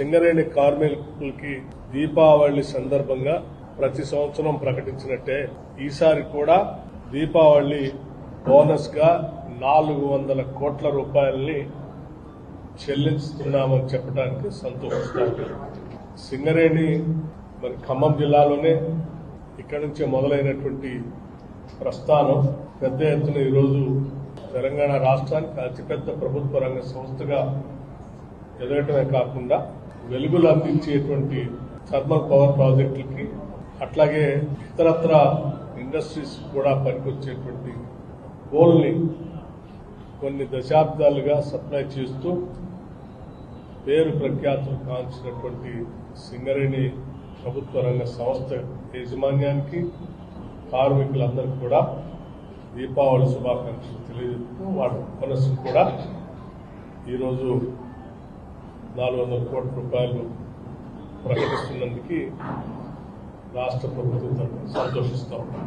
సింగరేణి కార్మికులకి దీపావళి సందర్భంగా ప్రతి సంవత్సరం ప్రకటించినట్టే ఈసారి కూడా దీపావళి బోనస్గా నాలుగు వందల కోట్ల రూపాయల్ని చెల్లిస్తున్నామని చెప్పడానికి సంతోషిస్తాను. సింగరేణి మరి ఖమ్మం జిల్లాలోనే ఇక్కడి నుంచే మొదలైనటువంటి ప్రస్థానం పెద్ద ఎత్తున ఈరోజు తెలంగాణ రాష్ట్రానికి అతిపెద్ద ప్రభుత్వ రంగ సంస్థగా ఎదగటమే కాకుండా వెలుగులు అందించేటువంటి థర్మల్ పవర్ ప్రాజెక్టులకి అట్లాగే ఇతరత్ర ఇండస్ట్రీస్ కూడా పనికొచ్చేటువంటి కోల్ని కొన్ని దశాబ్దాలుగా సప్లై చేస్తూ పేరు ప్రఖ్యాతులు కాల్చినటువంటి సింగరేణి ప్రభుత్వ రంగ సంస్థ యాజమాన్యానికి కార్మికులందరికీ కూడా దీపావళి శుభాకాంక్షలు తెలియజేస్తూ వాళ్ళ మనసు కూడా ఈరోజు నాలుగు వందల కోట్ల రూపాయలు ప్రకటిస్తున్నందుకు రాష్ట్ర ప్రభుత్వం తరఫున సంతోషిస్తా ఉన్నాం.